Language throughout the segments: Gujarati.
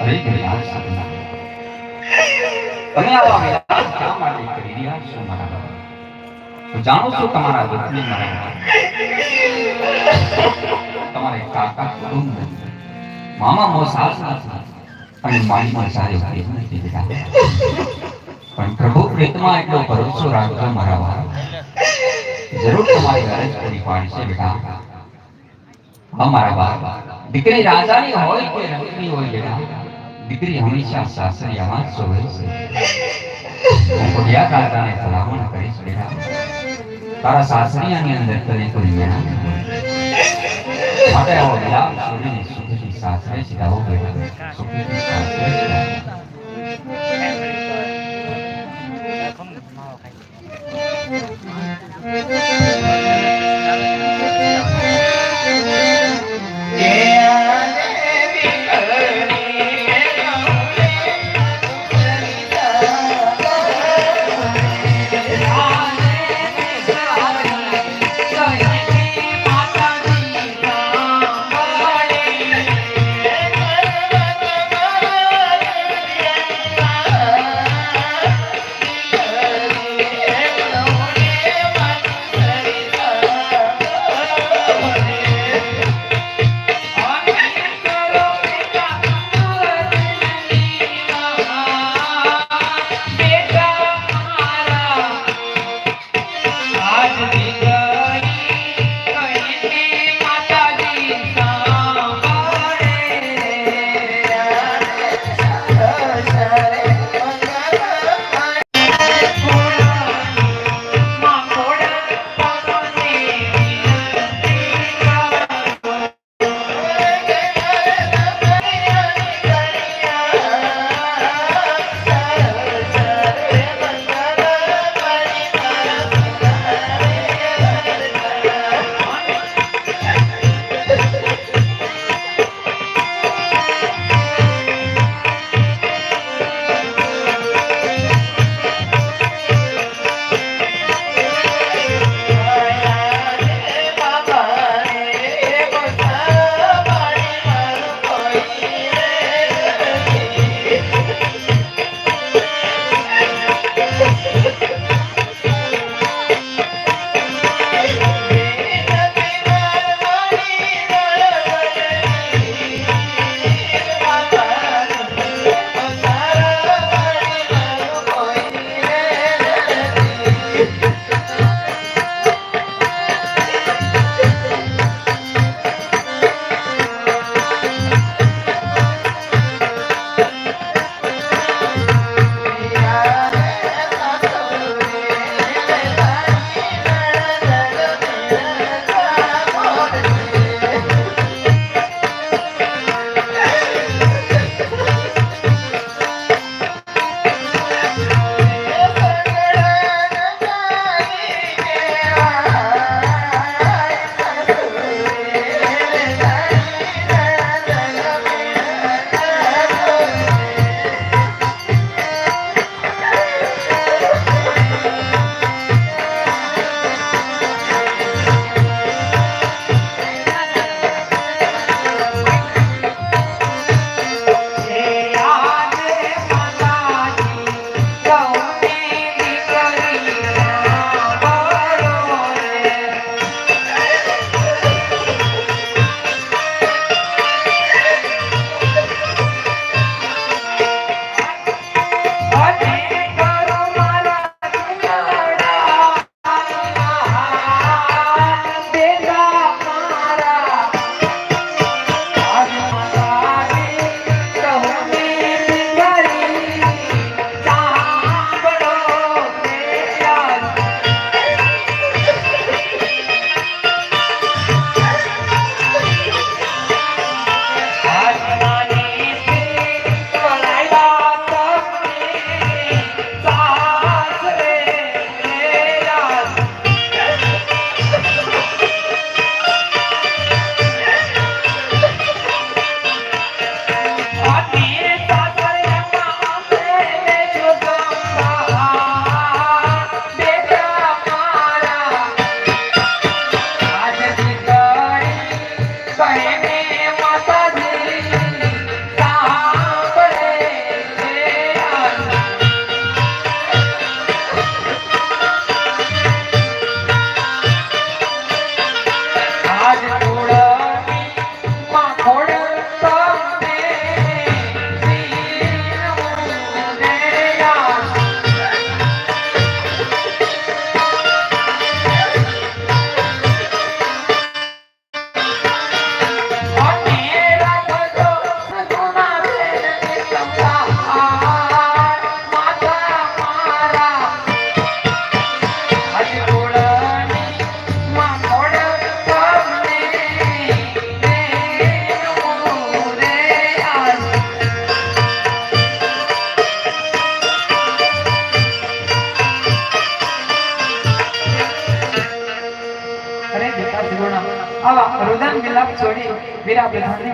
રહ્યા છો જાણું તમારા વતની મારા તમારે કાકા કુટુંબ મામા મો સાસા અને માઈ મો સારી ભાઈ નથી બેટા પણ પ્રભુ પ્રેતમાં એટલો ભરોસો રાખજો મારા વાળા જરૂર તમારી ગરજ પૂરી પાડશે બેટા હા મારા દીકરી રાજાની હોય કે રંગની હોય બેટા? દીકરી હંમેશા સાસરિયામાં જ સોવે છે. હું ખોડિયા કાકાને ભલામણ કરીશ, બેટા. તારા સાસરિયાની અંદર તને કોઈ મેળા માટે આવો ગુલાબ છોડીને સુખથી સાસરે જ બેટા. સુખથી સાસરે જ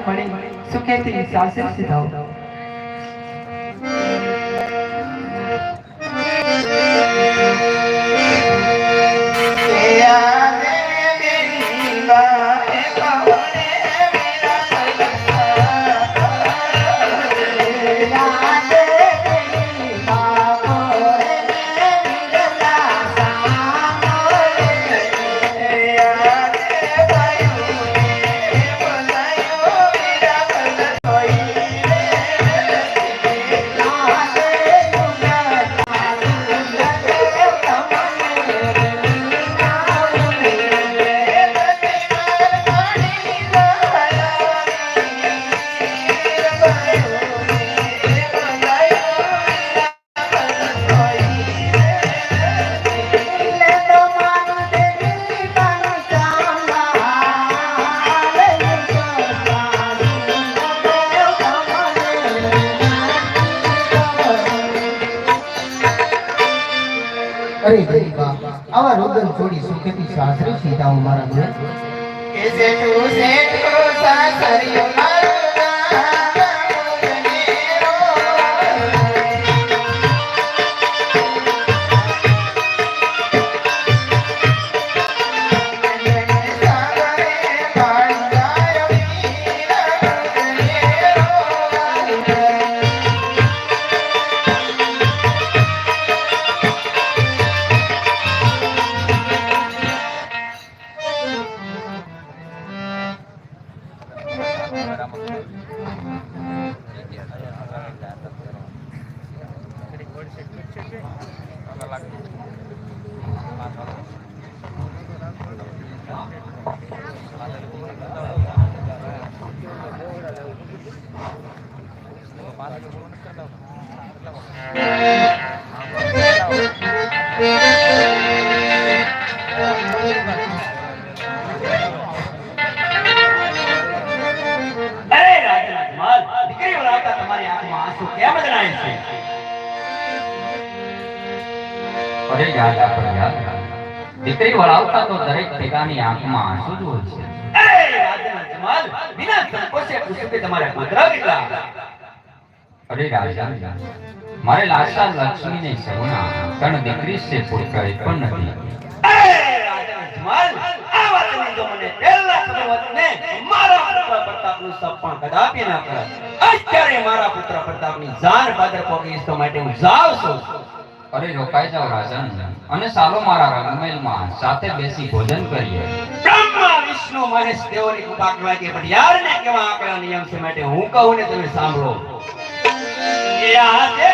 મળી સુખેથી સાસરે સીધાઓ અરે બા આવા રોદન છોડી સુખેથી સાસરે સીધા મારા ઘરે અરે રાજા પ્રજા દીકરી વળાવતા તો દરેક પિતાની આંખમાં આંસુ જ હોય છે. અરે રાજા જમાલ વિના સંકોચે પૂછ્યું કે તમારા પુત્ર કેટલા? અરે રાજા મારે લાશા લક્ષ્મી ને સગુણા ત્રણ દીકરી છે પુત્ર એક પણ નથી. અરે રાજા જમાલ આ વાતની જો મને પહેલા ખબર હોત ને મારા પુત્ર પ્રતાપનું સપ પણ કદાપી ના કરત. અત્યારે મારા પુત્ર પ્રતાપની જાન બાદર પોકી તો માટે હું જાવ છું. અરે રોકાઈ જાઓ રાજન. અને સાલો મારા રંગમેલમાં સાથે બેસી ભોજન કરીએ. બ્રહ્મા, વિષ્ણુ, મહેશ, દેવોની કૃપા કહેવાય પણ યાર ને કેવા આપણા નિયમ છે માટે હું કહું ને તમે સાંભળો. યાદે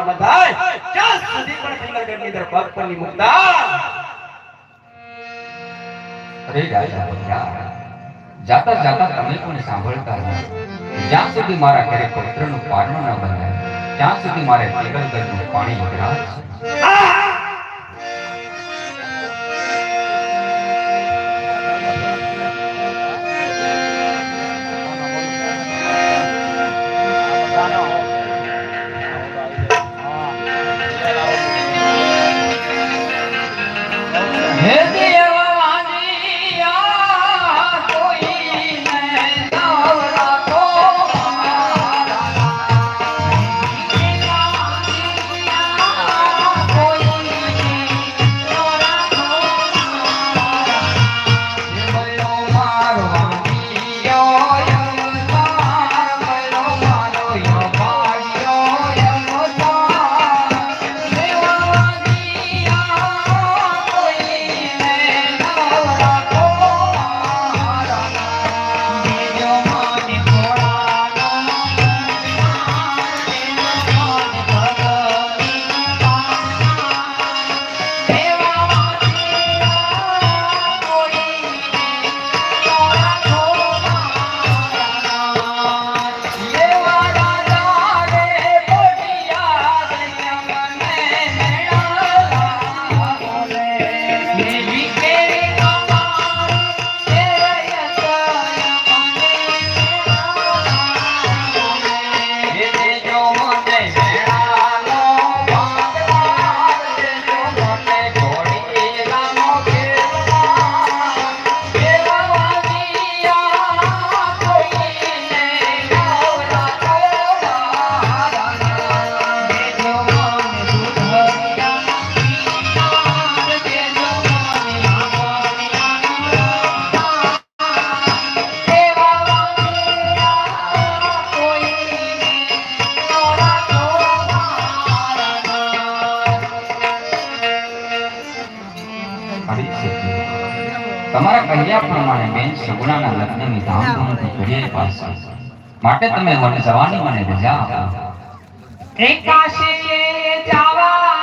ન બંધાય ત્યાં સુધી પણ પિંગલગઢની અંદર પગ પણ નહીં મૂકતા અરે રાજા બલિયા જાતા જાતા તમે કોને સાંભળતા રહો જ્યાં સુધી મારા ઘરે પુત્રનું પારણું ન બંધાય ત્યાં સુધી મારે પિંગલગઢનું પાણી વગરાય માટે તમે મને જવાની મને રજા આપો એકાશીએ જવાના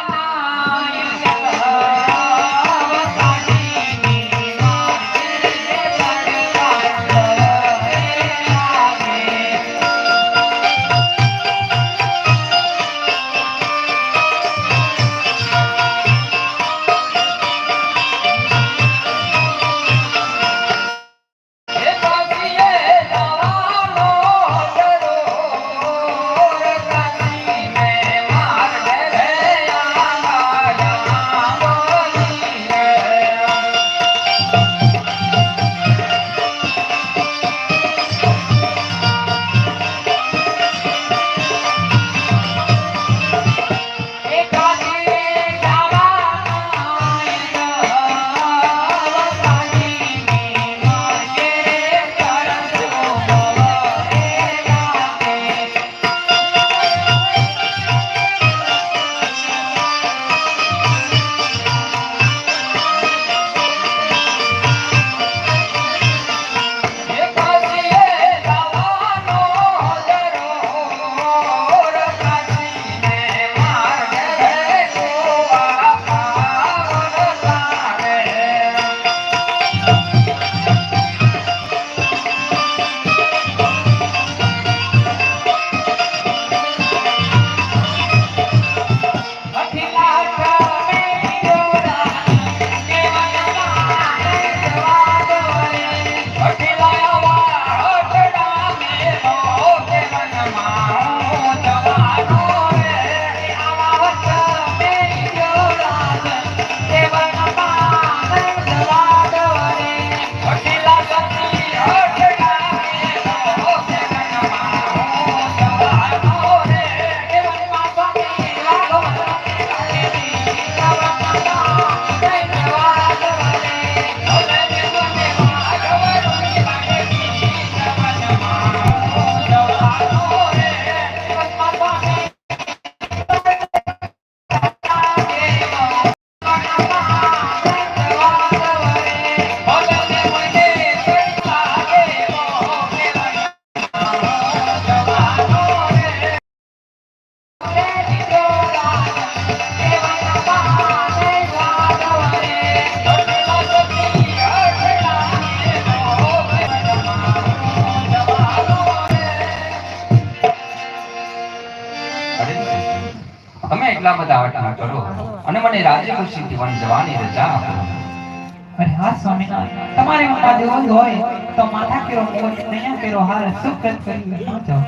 અરે હા, સ્વામી, તમારે મનમાં દેવું હોય, તો માથા કેરો મોજ નૈયા કેરો હાર સુખ કરી ન જાઓ?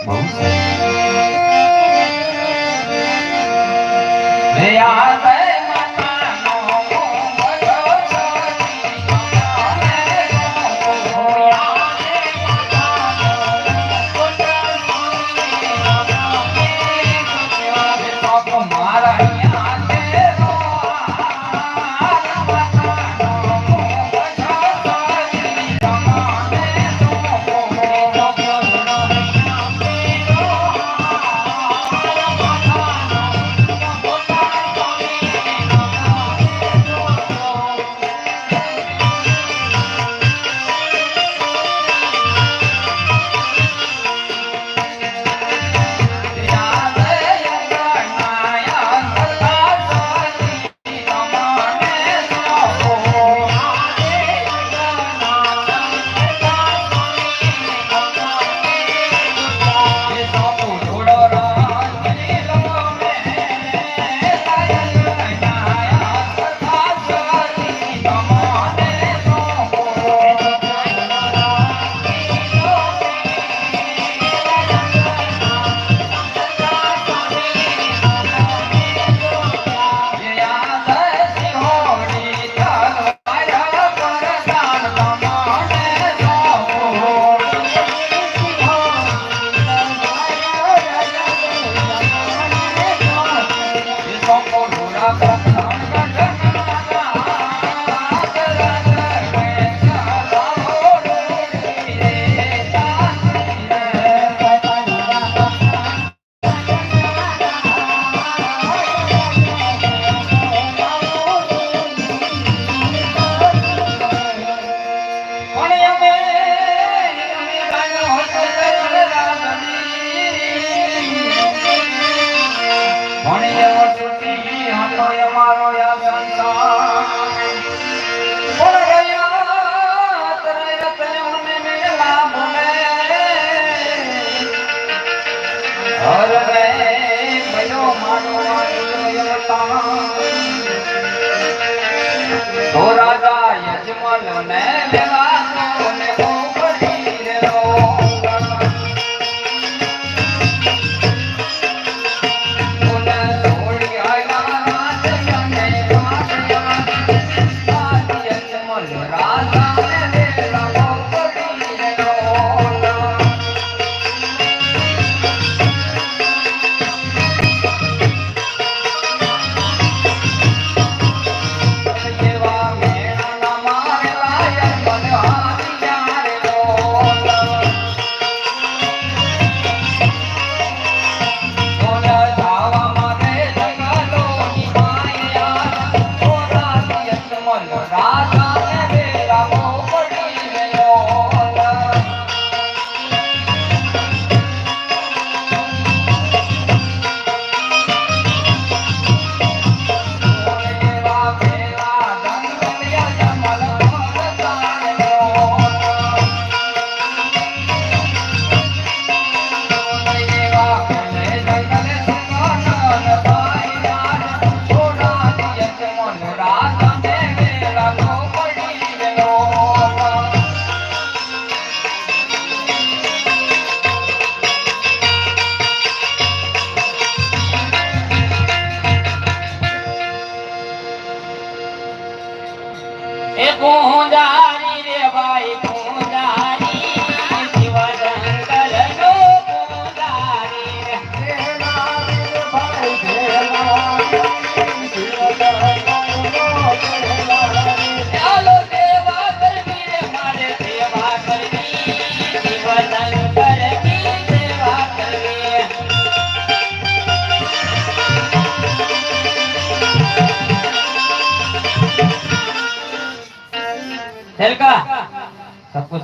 બહુ સરસ રે આ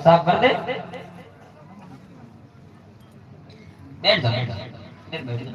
સાફ કર દે. બેઠ જા બેઠ બેઠ જા